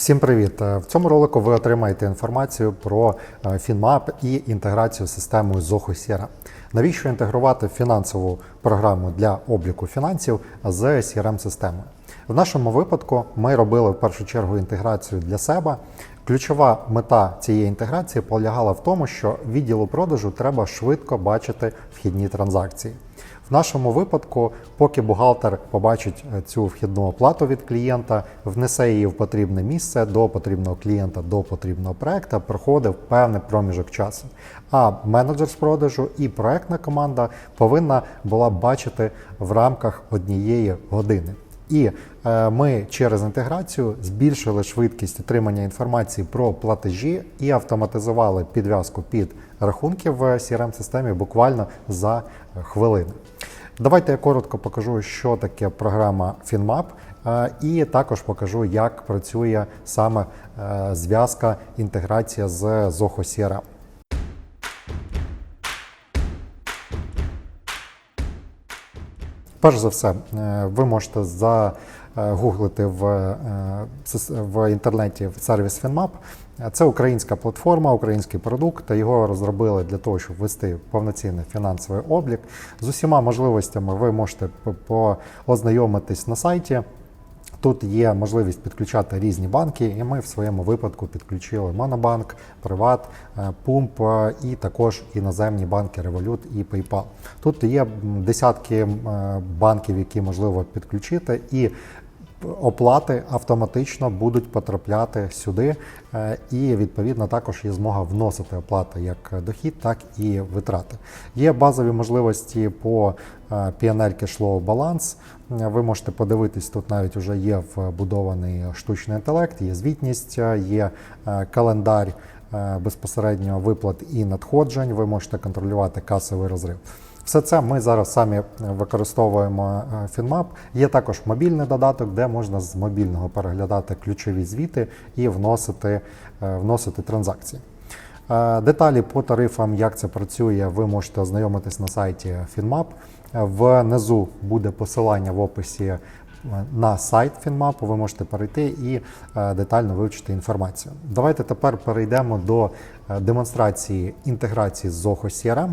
Всім привіт! Е, В цьому ролику ви отримаєте інформацію про е, FinMap і інтеграцію системою Zoho Sierra. Навіщо інтегрувати фінансову програму для обліку фінансів з CRM-системою? В нашому випадку ми робили в першу чергу інтеграцію для себе. Ключова мета цієї інтеграції полягала в тому, що відділу продажу треба швидко бачити вхідні транзакції. В нашому випадку, поки бухгалтер побачить е, цю вхідну оплату від клієнта, внесе її в потрібне місце до потрібного клієнта, до потрібного проекту, проходив певний проміжок часу. А менеджер з продажу і проектна команда повинна була бачити в рамках однієї години. І е, ми через інтеграцію збільшили швидкість отримання інформації про платежі і автоматизували підв'язку під рахунки в CRM-системі буквально за е, хвилини. Давайте я коротко покажу, що таке програма FinMap, е, і також покажу, як працює саме е, зв'язка інтеграція з Zoho CRM. Перш за все, е, ви можете загуглити в, в інтернеті в сервіс FinMap. Е, Це українська платформа, український продукт. Його розробили для того, щоб вести повноцінний фінансовий облік. З усіма можливостями ви можете познайомитись на сайті. Тут є можливість підключати різні банки, і ми в своєму випадку підключили Монобанк, Приват, е, Пумп е, і також іноземні банки Revolut і PayPal. Тут є десятки е, банків, які можливо підключити, і оплати автоматично будуть потрапляти сюди, е, і відповідно також є змога вносити оплати як дохід, так і витрати. Є базові можливості по е, PNL Cashflow баланс. Ви можете подивитись, тут навіть вже є вбудований штучний інтелект, є звітність, е, є календар безпосередньо виплат і надходжень. Ви можете контролювати касовий розрив. Все це ми зараз самі е, використовуємо е, FinMap. Є також мобільний додаток, де можна з мобільного переглядати ключові звіти і вносити, е, вносити транзакції. Деталі по тарифам, як це працює, ви можете ознайомитись на сайті FinMap. Внизу буде посилання в описі на сайт FinMap, ви можете перейти і детально вивчити інформацію. Давайте тепер перейдемо до демонстрації інтеграції з Zoho CRM.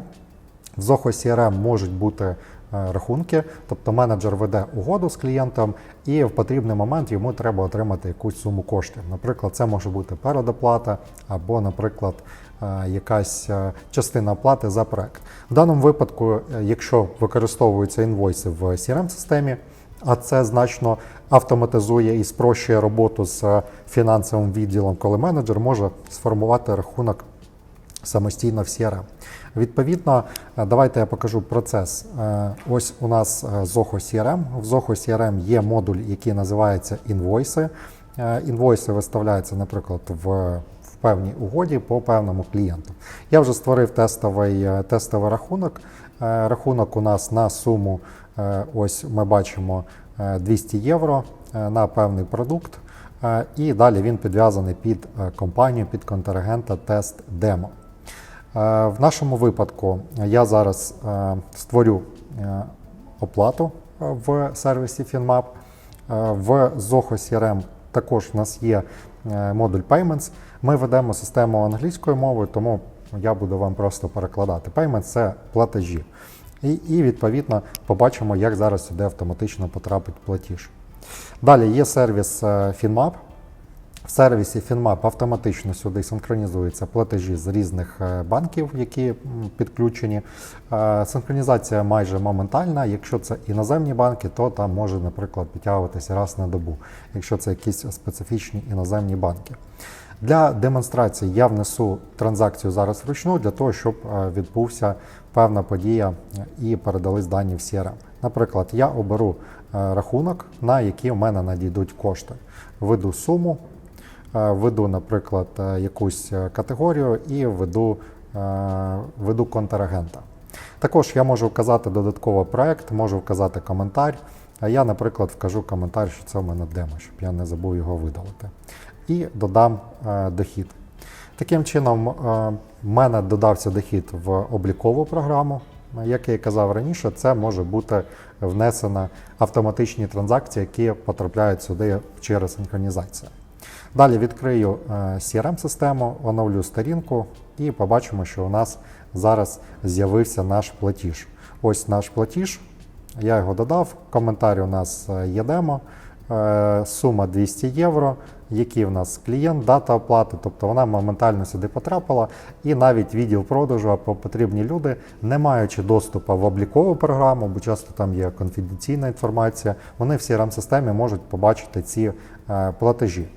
В Zoho CRM можуть бути е, рахунки, тобто менеджер веде угоду з клієнтом, і в потрібний момент йому треба отримати якусь суму коштів. Наприклад, це може бути передоплата або, наприклад, е, якась е, частина оплати за проект. В даному випадку, якщо використовуються інвойси в CRM-системі, а це значно автоматизує і спрощує роботу з фінансовим відділом, коли менеджер може сформувати рахунок самостійно в CRM. Відповідно, е, давайте я покажу процес. Е, Ось у нас е, Zoho CRM. В Zoho CRM є модуль, який називається інвойси. Інвойси виставляються, наприклад, в, певній угоді по певному клієнту. Я вже створив тестовий, тестовий рахунок. Рахунок у нас на суму, ось ми бачимо е, 200 євро на певний продукт. І далі він підв'язаний під компанію, під контрагента тест демо. Е, В нашому випадку я зараз е, створю е, оплату в сервісі FinMap. В Zoho CRM також в нас є модуль Payments. Ми ведемо систему англійською мовою, тому я буду вам просто перекладати. Payments – це платежі. І, і відповідно побачимо, як зараз сюди автоматично потрапить платіж. Далі є сервіс FinMap. В сервісі FinMap автоматично сюди синхронізуються платежі з різних е, банків, які підключені. Е, Синхронізація майже моментальна. Якщо це іноземні банки, то там може, наприклад, підтягуватися раз на добу, якщо це якісь специфічні іноземні банки. Для демонстрації я внесу транзакцію зараз вручну для того, щоб е, відбувся певна подія і передались дані в CRM. Наприклад, я оберу рахунок, на який у мене надійдуть кошти. Введу суму, введу, наприклад, е, якусь е, категорію і введу, е, введу контрагента. Також я можу вказати додатково проект, можу вказати коментар. А я, наприклад, вкажу коментар, що це в мене демо, щоб я не забув його видалити. І додам дохід. Таким чином, в мене додався дохід в облікову програму. Як я і казав раніше, це може бути внесено автоматичні транзакції, які потрапляють сюди через синхронізацію. Далі відкрию е, CRM-систему, оновлю сторінку і побачимо, що у нас зараз з'явився наш платіж. Ось наш платіж. Я його додав. Коментар у нас е, є демо. Е, Сума 200 євро. Який в нас клієнт, дата оплати, тобто вона моментально сюди потрапила, і навіть відділ продажу або потрібні люди, не маючи доступу в облікову програму, бо часто там є конфіденційна інформація, вони в crm системі можуть побачити ці платежі.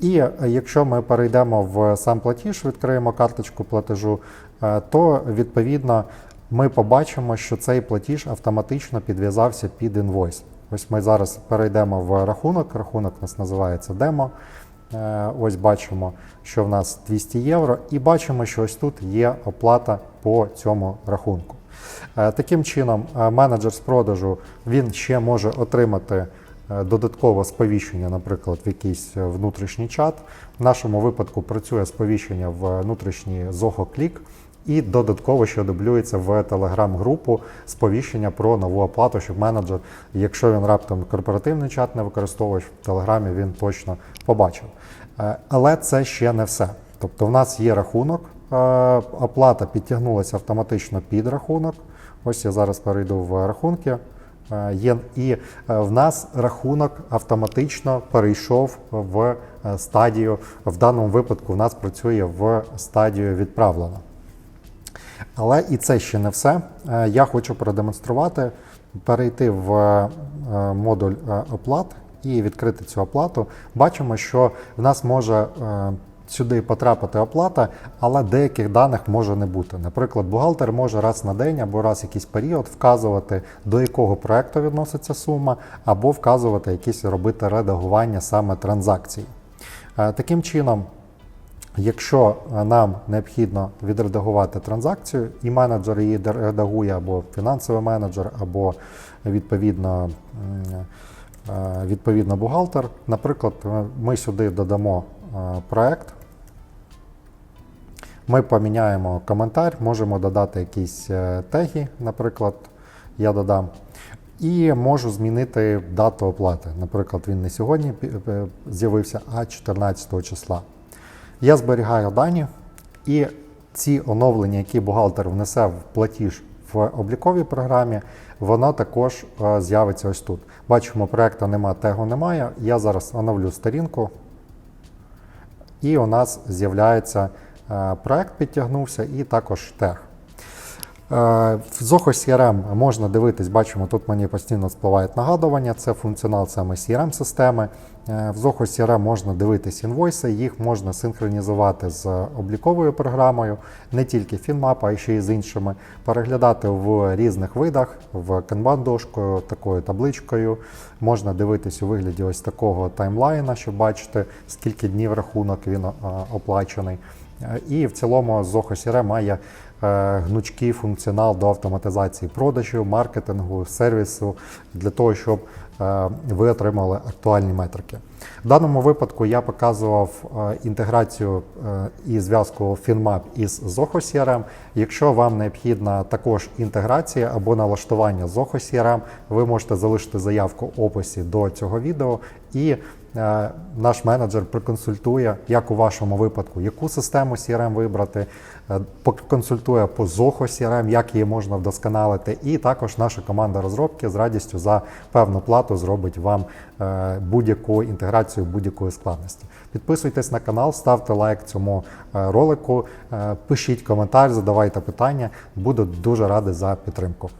І е, якщо ми перейдемо в сам платіж, відкриємо карточку платежу, е, то відповідно ми побачимо, що цей платіж автоматично підв'язався під інвойс. Ось ми зараз перейдемо в рахунок. Рахунок у нас називається демо. Е, Ось бачимо, що в нас 200 євро, і бачимо, що ось тут є оплата по цьому рахунку. Таким чином, менеджер з продажу він ще може отримати додаткове сповіщення, наприклад, в якийсь е, внутрішній чат. В нашому випадку працює сповіщення в внутрішній Zoho Click, і додатково ще дублюється в телеграм-групу сповіщення про нову оплату, щоб менеджер, якщо він раптом корпоративний чат не використовує, в телеграмі він точно побачив. Е, Але це ще не все. Тобто, в нас є рахунок, е, оплата підтягнулася автоматично під рахунок. Ось я зараз перейду в рахунки. Е, Є, і е, в нас рахунок автоматично перейшов в е, стадію. В даному випадку в нас працює в стадію відправлено. Але і це ще не все. Я хочу продемонструвати, перейти в модуль оплат і відкрити цю оплату. Бачимо, що в нас може сюди потрапити оплата, але деяких даних може не бути. Наприклад, бухгалтер може раз на день або раз якийсь період вказувати, до якого проекту відноситься сума, або вказувати якісь робити редагування саме транзакцій. Е, Таким чином. Якщо е, нам необхідно відредагувати транзакцію, і менеджер її редагує, або фінансовий менеджер, або відповідно, е, відповідно бухгалтер, наприклад, ми сюди додамо проект, ми поміняємо коментар, можемо додати якісь е, теги, наприклад, я додам. І можу змінити дату оплати. Наприклад, він не сьогодні е, з'явився, а 14 числа. Я зберігаю дані, і ці оновлення, які бухгалтер внесе в платіж в обліковій програмі, воно також е, з'явиться ось тут. Бачимо, проекту нема, тегу немає. Я зараз оновлю сторінку, і у нас з'являється е, проект, підтягнувся, і також тег. Е, В Zoho CRM можна дивитись, бачимо, тут мені постійно спливають нагадування, це функціонал саме CRM-системи. Е, В Zoho CRM можна дивитись інвойси, їх можна синхронізувати з обліковою програмою, не тільки FinMap, а ще й з іншими, переглядати в різних видах, в Kanban-дошкою, такою табличкою. Можна дивитись у вигляді ось такого таймлайна, щоб бачити, скільки днів рахунок він е, оплачений. І в цілому Zoho CRM має е, гнучкий функціонал до автоматизації продажів, маркетингу, сервісу для того, щоб е, ви отримали актуальні метрики. В даному випадку я показував е, інтеграцію і зв'язку FinMap із Zoho CRM. Якщо вам необхідна також інтеграція або налаштування Zoho CRM, ви можете залишити заявку в описі до цього відео і наш менеджер проконсультує, як у вашому випадку, яку систему CRM вибрати, е, поконсультує по Zoho CRM, як її можна вдосконалити, і також наша команда розробки з радістю за певну плату зробить вам е, будь-яку інтеграцію будь-якої складності. Підписуйтесь на канал, ставте лайк цьому е, ролику, е, пишіть коментар, задавайте питання. Буду дуже радий за підтримку.